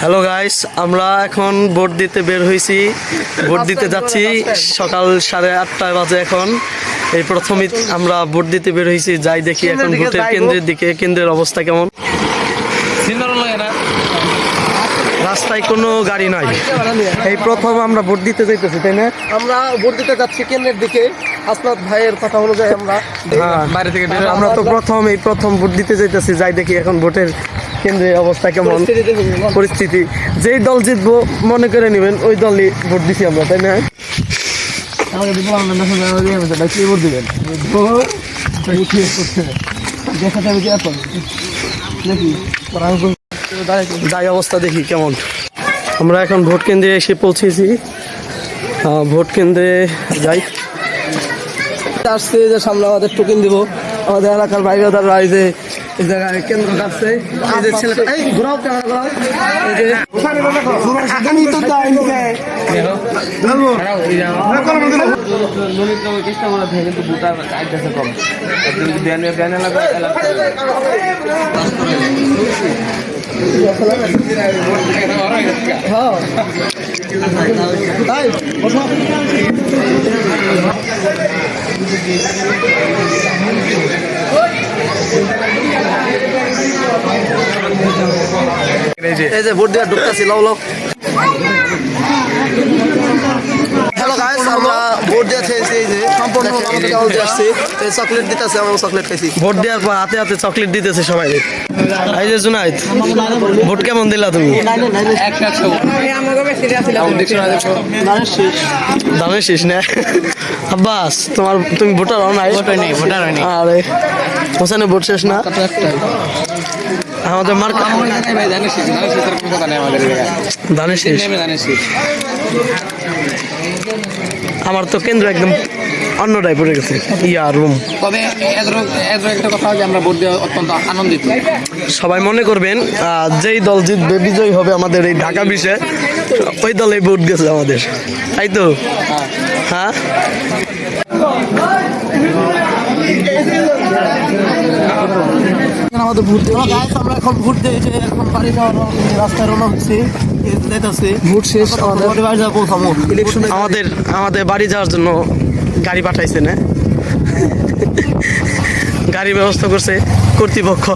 Hello guys আমরা এখন vote দিতে বের হয়েছি ভোট দিতে যাচ্ছি সকাল সাড়ে আটটা বাজে এখন। এই প্রথমে আমরা ভোট দিতে বের হয়েছি যাই দেখি এখন কেন্দ্রের দিকে ভোটের কেন্দ্রের দিকে কেন্দ্রের অবস্থা কেমন? সিন্দারও লাগে না রাস্তায় কোনো গাড়ি নাই। এই প্রথম আমরা ভোট দিতে যাইতেছি তাই না? আমরা ভোট দিতে যাচ্ছি কেন্দ্রের দিকে। আসনাথ ভাইয়ের কথা অনুযায়ী আমরা হ্যাঁ। বাইরে থেকে আমরা তো প্রথম এই প্রথম ভোট দিতে যাইতেছি। যাই দেখি এখন ভোটের কেন্দ্রের অবস্থা কেমন? পরিস্থিতি যেই দল জিতবো মনে করে নেবেন ওই দলই ভোট দিছি আমরা তাই না? দিয়ে যাই অবস্থা দেখি কেমন। আমরা এখন ভোট কেন্দ্রে এসে পৌঁছেছি। ভোট কেন্দ্রে যাই। আসছে যে সামনে আমাদের টোকেন দিব। আমাদের এলাকার বাইরে তারা যে এই জায়গায় কেন্দ্র আসছে এই যে এই ঘোরাও ঘোরাও? এই আমি তো তাই হ্যাঁ তাই এই যে ভোট দেওয়ার ঢুকতেছি লাও লাও হ্যালো গাইস আমরা ভোট দেওয়া খেয়েছি এই যে সম্পূর্ণ আমাদের আসছি চকলেট দিতেছে আমরা চকলেট খাইছি। ভোট দেওয়ার পর হাতে হাতে চকলেট দিতেছে সবাই। এই যে জুনাইদ ভোট কেমন দিলা তুমি? দানের শেষ না? আব্বাস তোমার তুমি ভোটার হও নাই? হয়নি, ভোটার হয়নি। আরে হোসেনে ভোট শেষ না? আমাদের মার্কা ধানের শেষ। আমার তো কেন্দ্র একদম অন্যটাই পড়ে গেছে। ইয়া রুম। তবে এদের এদের একটা কথা যে আমরা ভোট দেওয়া অত্যন্ত আনন্দিত। সবাই মনে করবেন যেই দল জিতবে বিজয়ী হবে আমাদের এই ঢাকা বিষয়ে ওই দলে ভোট গেছে আমাদের। তাই তো? হ্যাঁ? আমাদের ভোট দেওয়া গাইস আমরা এখন ভোট দিয়ে যে এখন বাড়ি যাওয়ার রাস্তায় রওনা হচ্ছে যাইতাছে ভোট শেষ আমাদের। বাড়ি পৌঁছাবো। আমাদের আমাদের বাড়ি যাওয়ার জন্য গাড়ি পাঠাইছে না। গাড়ি ব্যবস্থা করছে কর্তৃপক্ষ।